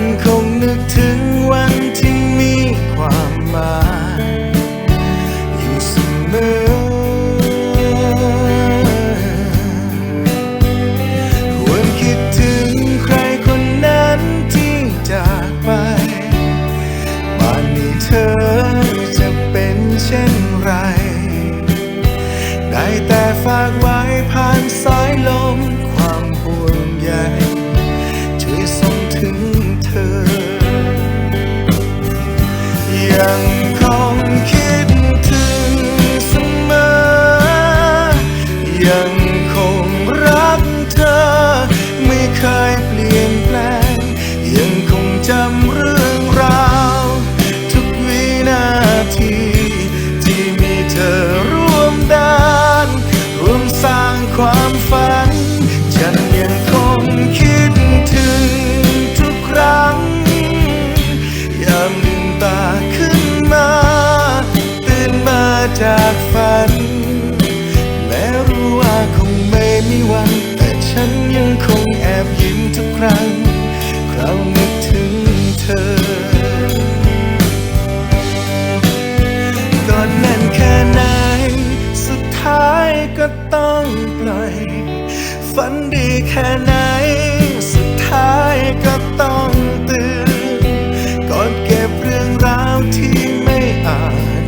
ยังคงนึกถึงวันที่มีความหมาย จากฝัน แม้รู้ว่าคงไม่มีวัน แต่ฉันยังคงแอบยิ้มทุกครั้ง คราวนึกถึงเธอก่อนนั้นแค่ไหน สุดท้ายก็ต้องปล่อย ฝันดีแค่ไหน สุดท้ายก็ต้องตื่นก่อนเก็บเรื่องราวที่ไม่อาจ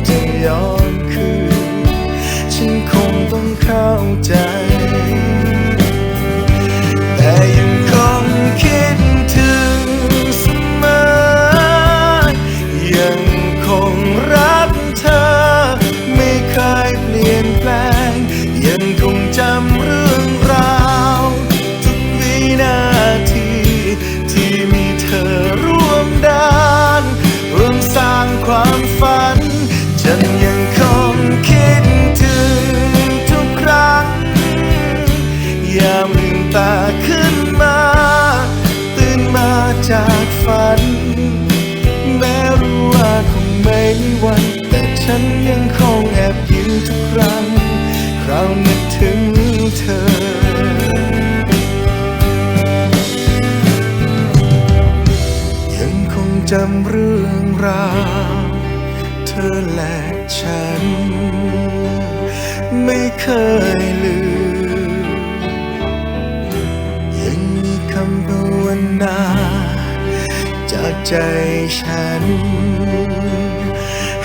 ยังคงแอบยิ้มทุกครั้ง คราวนึกถึงเธอยังคงจำเรื่องราวเธอและฉัน ไม่เคยลืม ยังมีคำภาวนาจากใจฉัน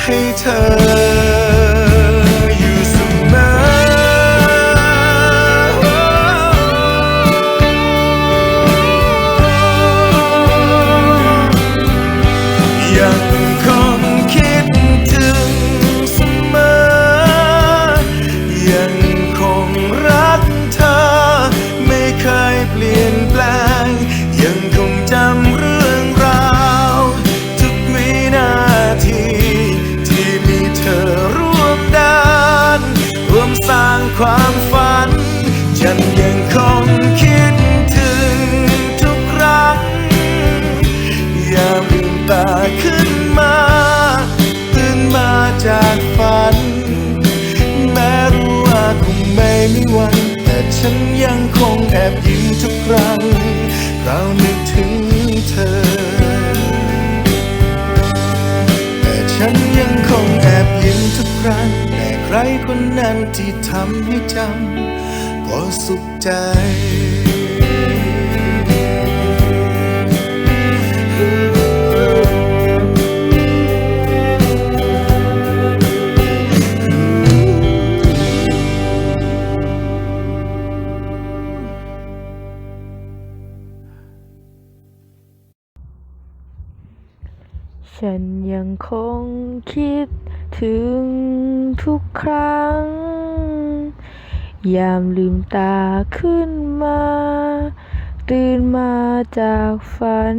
ให้เธอ ฉันยังคงแอบยิ้มทุกครั้งเรานึกถึงเธอ แต่ฉันยังคงแอบยิ้มทุกครั้ง แต่ใครคนนั้นที่ทำให้จำก็สุขใจ ฉันยังคงคิดถึงทุกครั้ง ยามลืมตาขึ้นมา ตื่นมาจากฝัน